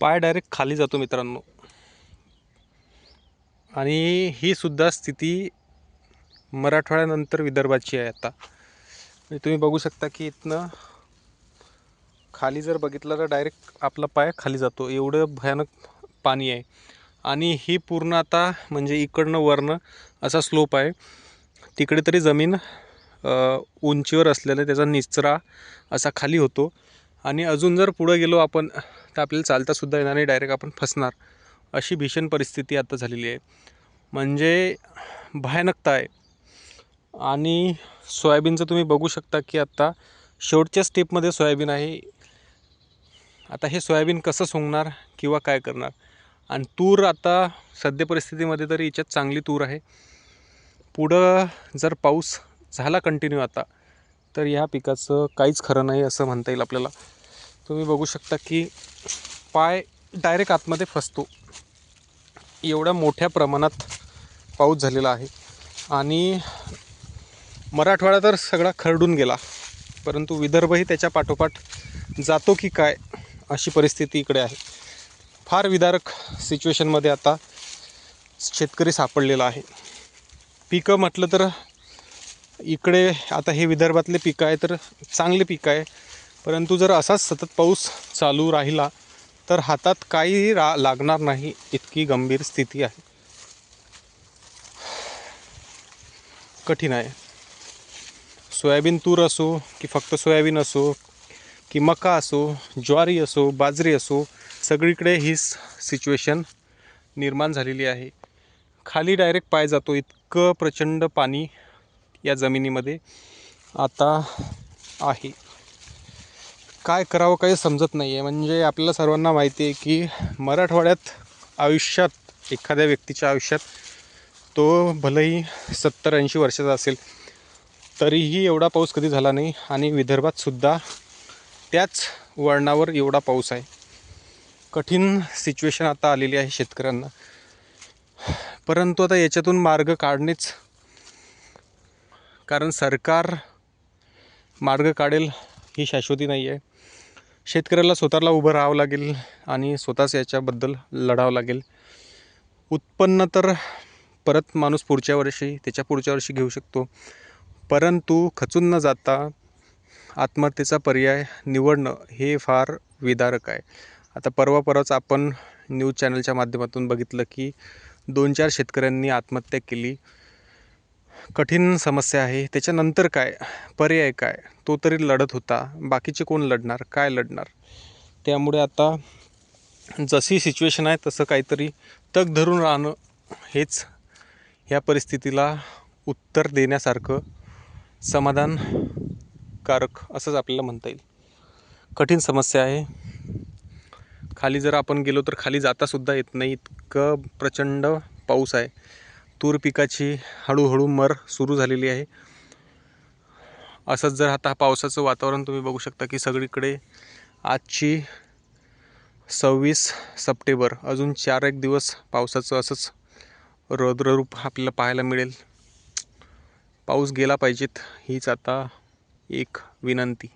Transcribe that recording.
पाय डायरेक्ट खाली जातो मित्रांनो. आणि ही सुद्धा स्थिती मराठवाड्यानंतर विदर्भाची आहे आता. म्हणजे तुम्ही बघू शकता की इथनं खाली जर बघितलं तर डायरेक्ट आपला पाय खाली जातो. एवढं भयानक पाणी आहे. आणि ही पूर्ण आता म्हणजे इकडनं वरनं असा स्लोप आहे. तिकडे तरी जमीन उंचीवर असलेलं त्याचा निचरा असा खाली होतो. आणि अजून जर पुढं गेलो आपण तर आपल्याला चालतासुद्धा येणार नाही डायरेक्ट आपण फसणार. अशी भीषण परिस्थिती आता झालेली आहे. म्हणजे भयानकता आहे. आणि सोयाबीनचं तुम्ही बघू शकता की आत्ता शेवटच्या स्टेपमध्ये सोयाबीन आहे. आता हे सोयाबीन कसं सोंगणार किंवा काय करणार? आणि तूर आता सध्या परिस्थितीमध्ये तरी याच्यात चांगली तूर आहे. पुढं जर पाऊस झाला कंटिन्यू आता तर ह्या पिकाचं काहीच खरं नाही असं म्हणता येईल आपल्याला. तुम्ही बघू शकता की पाय डायरेक्ट आतमध्ये फसतो. एवढ्या मोठ्या प्रमाणात पाऊस झालेला आहे. आणि मराठवाडा तर सगळा खरडून गेला. परंतु विदर्भही त्याच्या पाठोपाठ जातो की काय अशी परिस्थिती इकडे आहे. फार विदारक सिच्युएशनमध्ये आता शेतकरी सापडलेला आहे. पिकं म्हटलं तर इकडे आता हे विदर्भातले पिकं आहे तर चांगले पिकं आहे. परंतु जर असाच सतत पाऊस चालू राहिला तर हातात काही रा लागणार नाही इतकी गंभीर स्थिती आहे. कठीण आहे. सोयाबीन तूर असो की फक्त सोयाबीन असो की मका असो ज्वारी असो बाजरी असो सगळीकडे हीच सिच्युएशन निर्माण झालेली आहे. खाली डायरेक्ट पाय जातो इतकं प्रचंड पाणी या जमिनीमध्ये आता आहे. काय करावं काही समजत नाही आहे म्हणजे आपल्याला सर्वांना माहिती आहे की मराठवाड्यात आयुष्यात एखाद्या व्यक्तीच्या आयुष्यात तो भलेही सत्तर ऐंशी वर्षाचा असेल तरीही एवढा पाऊस कधी झाला नाही आणि विदर्भातसुद्धा त्याच वळणावर एवढा पाऊस आहे. कठीण सिच्युएशन आता आलेली आहे शेतकऱ्यांना. परंतु आता याच्यातून मार्ग काढणेच कारण सरकार मार्ग काढेल ही शाश्वती नाही आहे. शेतकऱ्याला स्वतःला उभं राहावं लागेल आणि स्वतःच याच्याबद्दल लढावं लागेल. उत्पन्न तर परत माणूस पुढच्या वर्षी त्याच्या पुढच्या वर्षी घेऊ शकतो. परंतु खचून न जाता आत्महत्येचा पर्याय निवडणं हे फार विदारक आहे. आता परवा परवाच आपण न्यूज चॅनलच्या माध्यमातून बघितलं की दोन चार शेतकऱ्यांनी आत्महत्या केली. कठीण समस्या आहे. त्याच्यानंतर काय? पर्याय काय? तो तरी लढत होता. बाकीचे कोण लढणार? काय लढणार? त्यामुळे आता जशी सिच्युएशन आहे तसं काहीतरी तग धरून राहणं हेच ह्या परिस्थितीला उत्तर देण्यासारखं समाधानकारक असंच आपल्याला म्हणता येईल. कठीण समस्या आहे. खाली जर आपण गेलो तर खाली जातासुद्धा येत नाही. इतकं प्रचंड पाऊस आहे. तूर पिकाची हळूहळू मर सुरू झालेली आहे. असंच जर आता पावसाचं वातावरण तुम्ही बघू शकता की सगळीकडे आजची सव्वीस सप्टेंबर अजून चार एक दिवस पावसाचं असंच रौद्ररूप आपल्याला पाहायला मिळेल. पाऊस गेला पाहिजेत हीच आता एक विनंती.